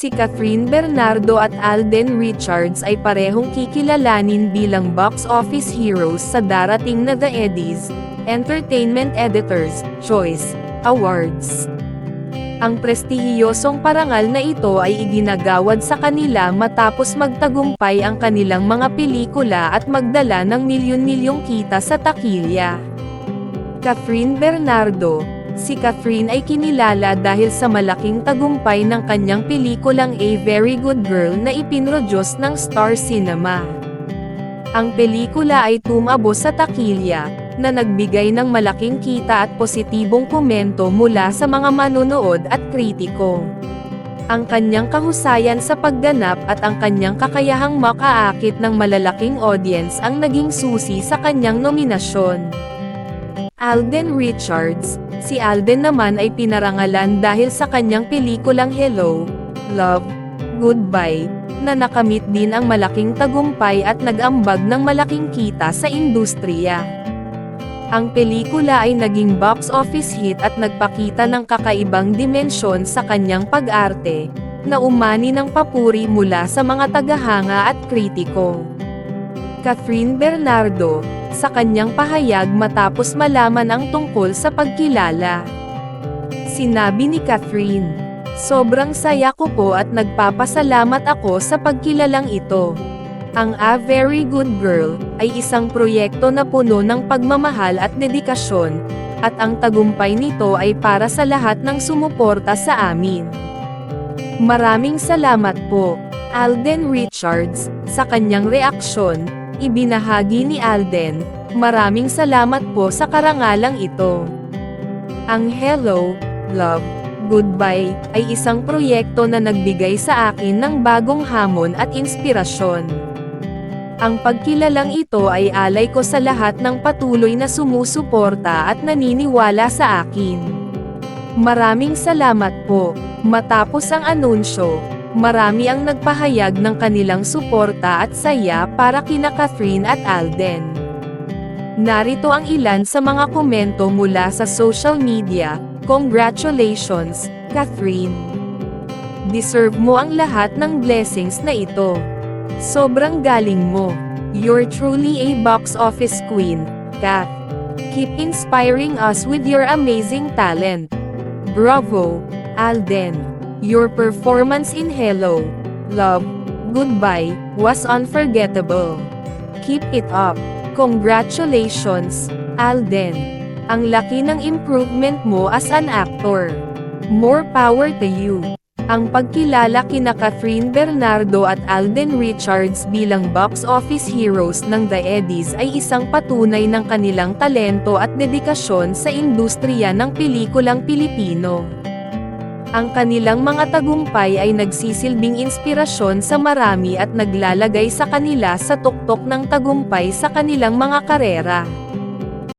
Si Catherine Bernardo at Alden Richards ay parehong kikilalanin bilang box office heroes sa darating na The Eddies, Entertainment Editors' Choice Awards. Ang prestihiyosong parangal na ito ay iginagawad sa kanila matapos magtagumpay ang kanilang mga pelikula at magdala ng milyon-milyong kita sa takilya. Catherine Bernardo Si Catherine ay kinilala dahil sa malaking tagumpay ng kanyang pelikulang A Very Good Girl na ipinrodyos ng Star Cinema. Ang pelikula ay tumabo sa takilya, na nagbigay ng malaking kita at positibong komento mula sa mga manonood at kritiko. Ang kanyang kahusayan sa pagganap at ang kanyang kakayahang makaakit ng malalaking audience ang naging susi sa kanyang nominasyon. Alden Richards, si Alden naman ay pinarangalan dahil sa kanyang pelikulang Hello, Love, Goodbye, na nakamit din ang malaking tagumpay at nag-ambag ng malaking kita sa industriya. Ang pelikula ay naging box office hit at nagpakita ng kakaibang dimensyon sa kanyang pag-arte, na umani ng papuri mula sa mga tagahanga at kritiko. Catherine Bernardo, sa kanyang pahayag matapos malaman ang tungkol sa pagkilala. Sinabi ni Catherine, Sobrang saya ko po at nagpapasalamat ako sa pagkilalang ito. Ang A Very Good Girl ay isang proyekto na puno ng pagmamahal at dedikasyon, at ang tagumpay nito ay para sa lahat ng sumuporta sa amin. Maraming salamat po, Alden Richards, sa kanyang reaksyon, ibinahagi ni Alden, maraming salamat po sa karangalang ito. Ang Hello, Love, Goodbye, ay isang proyekto na nagbigay sa akin ng bagong hamon at inspirasyon. Ang pagkilalang ito ay alay ko sa lahat ng patuloy na sumusuporta at naniniwala sa akin. Maraming salamat po. Matapos ang anunsyo, marami ang nagpahayag ng kanilang suporta at saya para kina Catherine at Alden. Narito ang ilan sa mga komento mula sa social media, Congratulations, Catherine! Deserve mo ang lahat ng blessings na ito. Sobrang galing mo. You're truly a box office queen, Kat. Keep inspiring us with your amazing talent. Bravo, Alden. Your performance in Hello, Love, Goodbye, was unforgettable. Keep it up. Congratulations, Alden. Ang laki ng improvement mo as an actor. More power to you. Ang pagkilala kina Catherine Bernardo at Alden Richards bilang box office heroes ng The Eddies ay isang patunay ng kanilang talento at dedikasyon sa industriya ng pelikulang Pilipino. Ang kanilang mga tagumpay ay nagsisilbing inspirasyon sa marami at naglalagay sa kanila sa tuktok ng tagumpay sa kanilang mga karera.